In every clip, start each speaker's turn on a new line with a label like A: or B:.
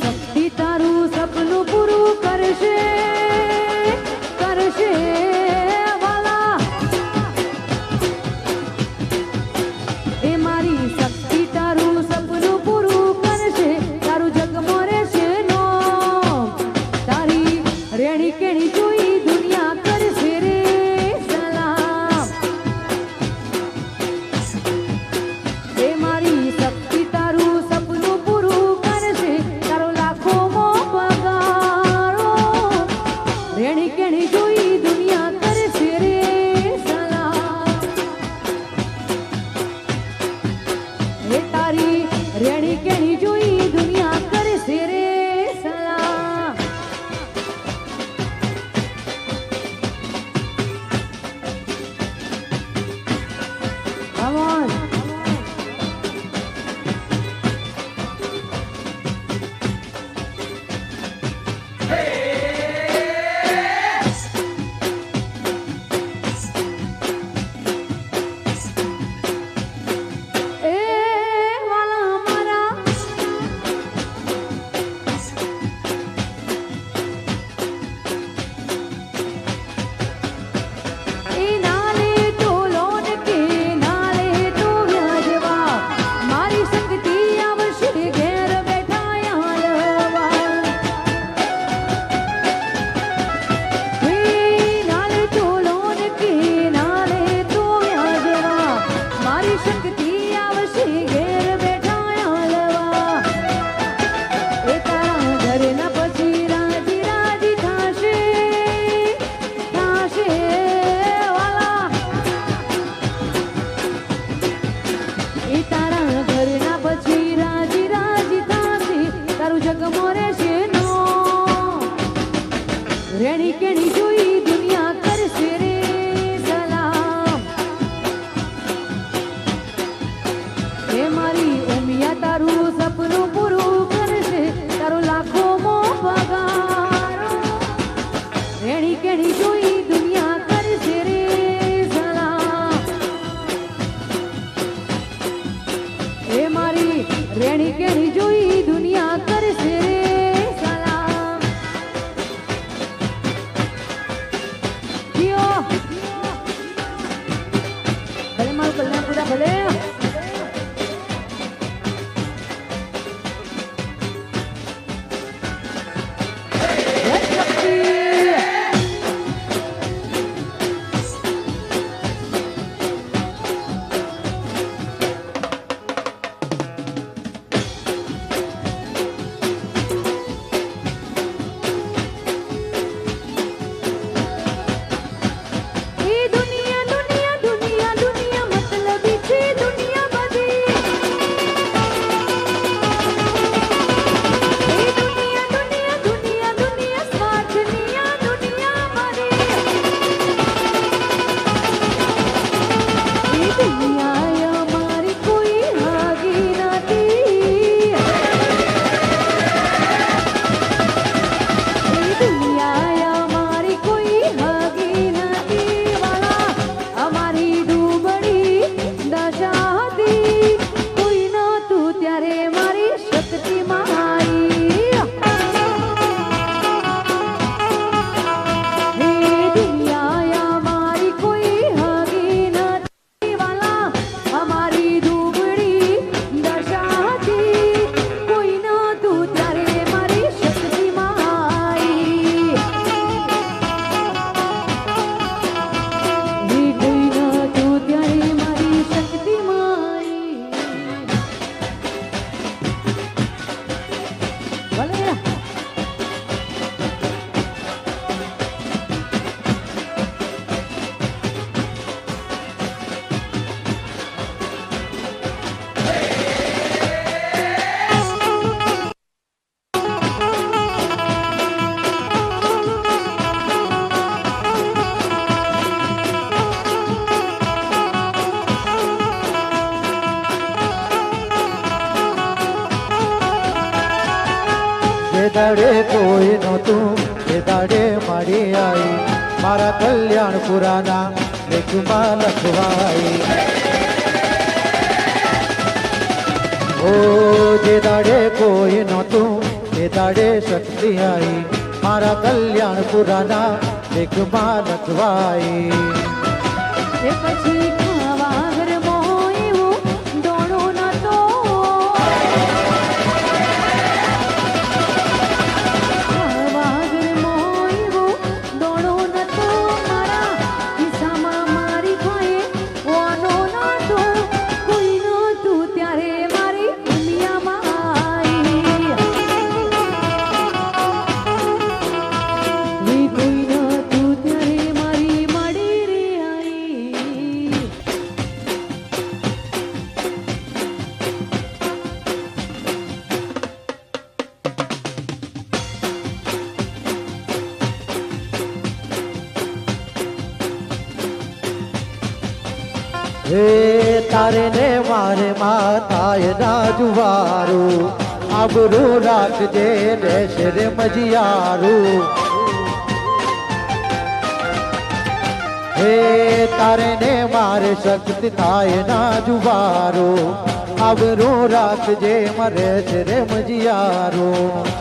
A: શક્તિ તારું સપનું પૂરું કરશે એ મારી શક્તિ તારું સપનું પૂરું કરશે, તારું જગમો રહેશે નો તારી રેણી કેણી જોઈ દુનિયા Can
B: he દાડે કોઈ નહોતું એ દાડે મારી આવી મારા કલ્યાણપુરાના લેખમાં લખવાઈ. ઓ જે દાડે કોઈ નહોતું એ દાડે શક્તિ આવી મારા કલ્યાણપુરાના લેખમાં લખવાઈ.
A: પછી
B: હે તારે ને મારે માતાએ ના જુવારું આબરૂ રાખજે રહેશે રે મજિયારું. હે તારે ને મારે શક્તિ થાય ના જુવારું આબરૂ રાખજે મરે છે રે મજિયારું.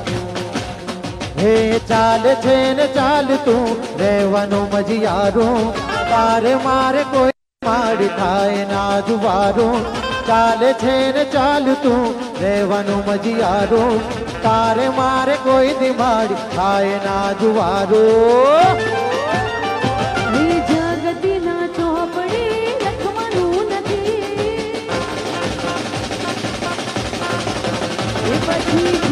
B: હે ચાલ છે ને ચાલ તું રહેવાનું મજિયારું, તારે મારે કોઈ માડી થાય ના જુવારું ચાલે છે ને ચાલતું, રહેવાનું મજિયારું. તારે મારે કોઈ દિમાડી થાય ના જુવારું
A: પછી